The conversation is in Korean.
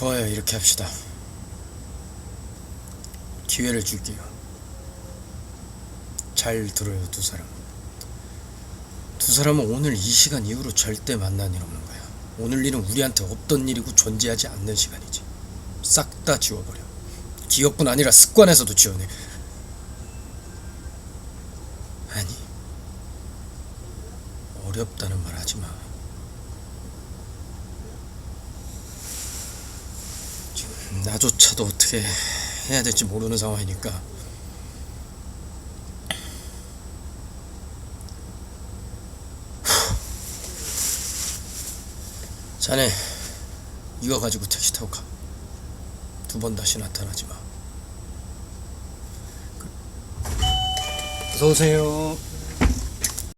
좋아요. 이렇게 합시다. 기회를 줄게요. 잘 들어요, 두 사람. 두 사람은 오늘 이 시간 이후로 절대 만난 일 없는 거야. 오늘 일은 우리한테 없던 일이고 존재하지 않는 시간이지. 싹 다 지워버려. 기억뿐 아니라 습관에서도 지워내. 아니, 어렵다는 말 하지 마. 지금 나조차도 어떻게 해야 될지 모르는 상황이니까. 자네 이거 가지고 택시 타고 가. 두 번 다시 나타나지 마. 어서 오세요.